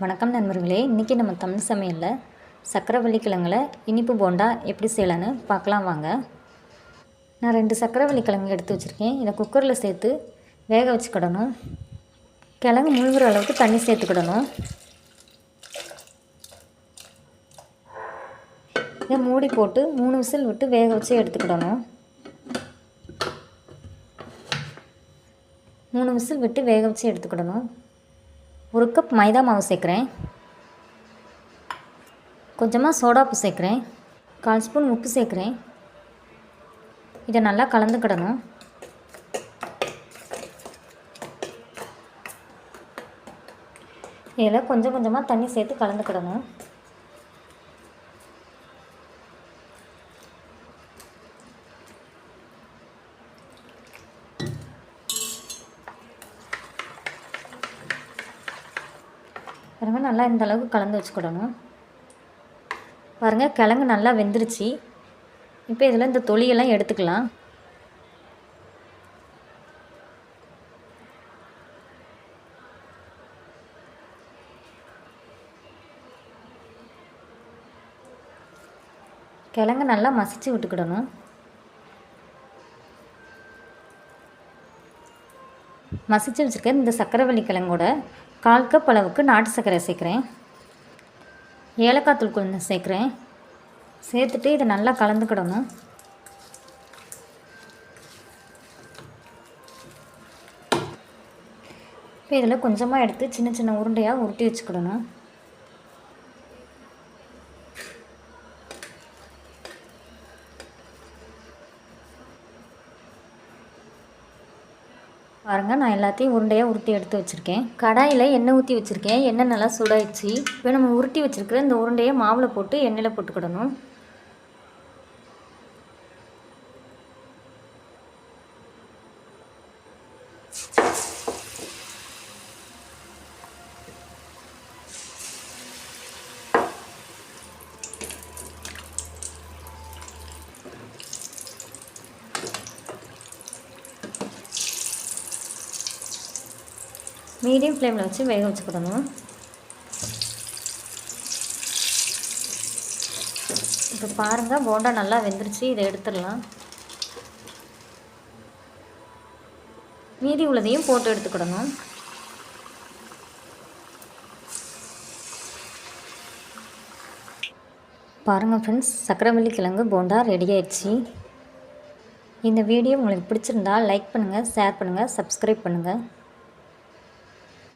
வணக்கம் நண்பர்களே இன்றைக்கி நம்ம தமிழ் சமையலில் சக்கரவள்ளி கிழங்குல இனிப்பு போண்டா எப்படி செய்யலான்னு பார்க்கலாம் வாங்க. நான் ரெண்டு சக்கரவள்ளி கிழங்கு எடுத்து வச்சுருக்கேன். இதை குக்கரில் சேர்த்து வேக வச்சுக்கிடணும். கிழங்கு முழுகிற அளவுக்கு தண்ணி சேர்த்துக்கிடணும். இதை மூடி போட்டு மூணு விசில் விட்டு வேக வச்சு எடுத்துக்கிடணும். மூணு விசில் விட்டு வேக வச்சு எடுத்துக்கிடணும். ஒரு கப் மைதா மாவு சேர்க்குறேன். கொஞ்சமாக சோடாப்பு சேர்க்குறேன். கால் ஸ்பூன் உப்பு சேர்க்குறேன். இதை நல்லா கலந்துக்கிடணும் இதில் கொஞ்சம் கொஞ்சமாக தண்ணி சேர்த்து கலந்துக்கிடணும் பாருங்கள் நல்லா இந்த அளவுக்கு கலந்து வச்சுக்கிடணும். பாருங்கள் கிழங்கு நல்லா வெந்துருச்சு. இப்போ இதில் இந்த தொலியெல்லாம் எடுத்துக்கலாம். கிழங்கு நல்லா மசிச்சு விட்டுக்கிடணும். மசிச்சு வச்சுருக்க இந்த சக்கரவள்ளி கிழங்கோட கால் கப் அளவுக்கு நாட்டு சர்க்கரை சேர்க்குறேன். ஏலக்காய் தூள் கொஞ்சம் சேர்க்குறேன். சேர்த்துட்டு இதை நல்லா கலந்துக்கிடணும். இப்போ இதில் கொஞ்சமாக எடுத்து சின்ன சின்ன உருண்டையாக உருட்டி வச்சுக்கிடணும். பாருங்கள் நான் எல்லாத்தையும் உருண்டையாக உருட்டி எடுத்து வச்சுருக்கேன். கடாயில் எண்ணெய் ஊற்றி வச்சுருக்கேன். எண்ணெய் நல்லா சுடாயிடுச்சு. இப்போ நம்ம உருட்டி வச்சுருக்கிற இந்த உருண்டையை மாவில் போட்டு எண்ணெயில் போட்டுக்கிடணும். மீடியம் ஃப்ளேமில் வச்சு வேக வச்சுக்கிடணும். இப்போ பாருங்கள் போண்டா நல்லா வெந்துருச்சு இதை எடுத்துடலாம். மீதி உள்ளதையும் போட்டு எடுத்துக்கிடணும். பாருங்கள் ஃப்ரெண்ட்ஸ் சக்கரவள்ளி கிழங்கு போண்டா ரெடி ஆயிடுச்சு. இந்த வீடியோ உங்களுக்கு பிடிச்சிருந்தா லைக் பண்ணுங்கள் ஷேர் பண்ணுங்கள் சப்ஸ்கிரைப் பண்ணுங்கள்